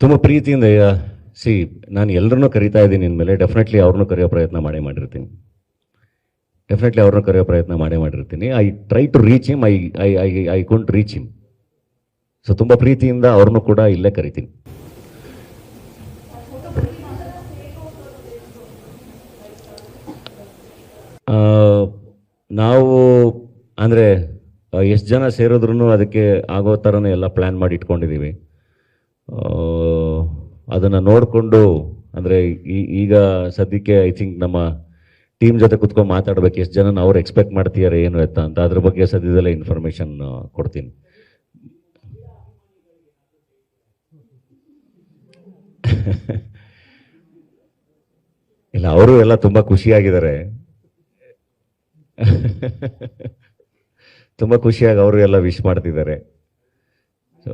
ತುಂಬ ಪ್ರೀತಿಯಿಂದ ಸಿ ನಾನು ಎಲ್ಲರನ್ನೂ ಕರಿತಾ ಇದ್ದೀನಿ ಇನ್ಮೇಲೆ ಡೆಫಿನೆಟ್ಲಿ ಅವ್ರನ್ನೂ ಕರೆಯೋ ಪ್ರಯತ್ನ ಮಾಡೇ ಮಾಡಿರ್ತೀನಿ. ಡೆಫಿನೆಟ್ಲಿ ಅವ್ರನ್ನ ಕರೆಯೋ ಪ್ರಯತ್ನ ಮಾಡೇ ಮಾಡಿರ್ತೀನಿ. I try to reach him I I I I can't reach him so ತುಂಬ ಪ್ರೀತಿಯಿಂದ ಅವ್ರನ್ನು ಕೂಡ ಇಲ್ಲೇ ಕರಿತೀನಿ. ನಾವು, ಅಂದರೆ ಎಷ್ಟು ಜನ ಸೇರಿದ್ರು ಅದಕ್ಕೆ ಆಗೋ ಥರನೇ ಎಲ್ಲ ಪ್ಲ್ಯಾನ್ ಮಾಡಿ ಇಟ್ಕೊಂಡಿದ್ದೀವಿ ಅದನ್ನು ನೋಡಿಕೊಂಡು, ಅಂದರೆ ಈಗ ಸದ್ಯಕ್ಕೆ ಐ ಥಿಂಕ್ ನಮ್ಮ ಟೀಮ್ ಜೊತೆ ಕುತ್ಕೊಂಡು ಮಾತಾಡ್ಬೇಕು, ಎಷ್ಟು ಜನ ಅವ್ರು ಎಕ್ಸ್ಪೆಕ್ಟ್ ಮಾಡ್ತೀಯಾರೆ ಏನು ಎತ್ತ ಅಂತ ಅದ್ರ ಬಗ್ಗೆ ಸದ್ಯದಲ್ಲೇ ಇನ್ಫಾರ್ಮೇಶನ್ ಕೊಡ್ತೀನಿ. ಇಲ್ಲ, ಅವರು ಎಲ್ಲ ತುಂಬ ಖುಷಿಯಾಗಿದ್ದಾರೆ. ತುಂಬ ಖುಷಿಯಾಗಿ ಅವರು ಎಲ್ಲ ವಿಶ್ ಮಾಡ್ತಿದ್ದಾರೆ. ಸೊ